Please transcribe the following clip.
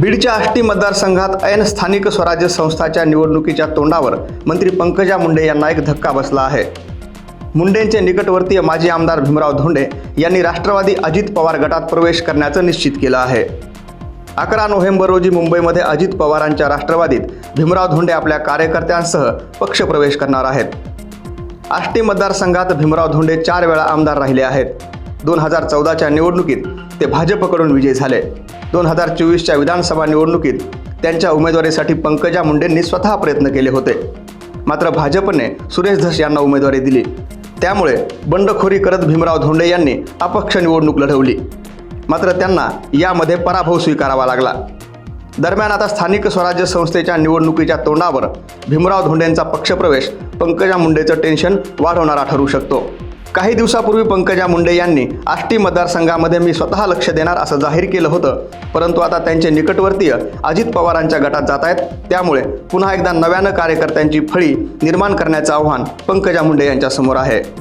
बीडच्या आष्टी मतदारसंघात ऐन स्थानिक स्वराज्य संस्थाच्या निवडणुकीच्या तोंडावर मंत्री पंकजा मुंडे यांना एक धक्का बसला आहे. मुंडेंचे निकटवर्तीय माजी आमदार भीमराव धोंडे यांनी राष्ट्रवादी अजित पवार गटात प्रवेश करण्याचं निश्चित केलं आहे. अकरा नोव्हेंबर रोजी मुंबईमध्ये अजित पवारांच्या राष्ट्रवादीत भीमराव धोंडे आपल्या कार्यकर्त्यांसह पक्षप्रवेश करणार आहेत. आष्टी मतदारसंघात भीमराव धोंडे चार वेळा आमदार राहिले आहेत. दोन हजार चौदाच्या निवडणुकीत ते भाजपकडून विजयी झाले. दोन हजार चोवीसच्या विधानसभा निवडणुकीत त्यांच्या उमेदवारीसाठी पंकजा मुंडेंनी स्वतः प्रयत्न केले होते. मात्र भाजपने सुरेश धस यांना उमेदवारी दिली. त्यामुळे बंडखोरी करत भीमराव धोंडे यांनी अपक्ष निवडणूक लढवली. मात्र त्यांना यामध्ये पराभव स्वीकारावा लागला. दरम्यान आता स्थानिक स्वराज्य संस्थेच्या निवडणुकीच्या तोंडावर भीमराव धोंडेंचा पक्षप्रवेश पंकजा मुंडेचं टेन्शन वाढवणारा ठरू शकतो. काही दिवसापूर्वी पंकजा मुंडे यांनी आष्टी मतदारसंघामध्ये मी स्वतः लक्ष देणार असं जाहीर केलं होतं. परंतु आता त्यांचे निकटवर्तीय अजित पवारांच्या गटात जात आहेत. त्यामुळे पुन्हा एकदा नव्यानं कार्यकर्त्यांची फळी निर्माण करण्याचं आव्हान पंकजा मुंडे यांच्यासमोर आहे.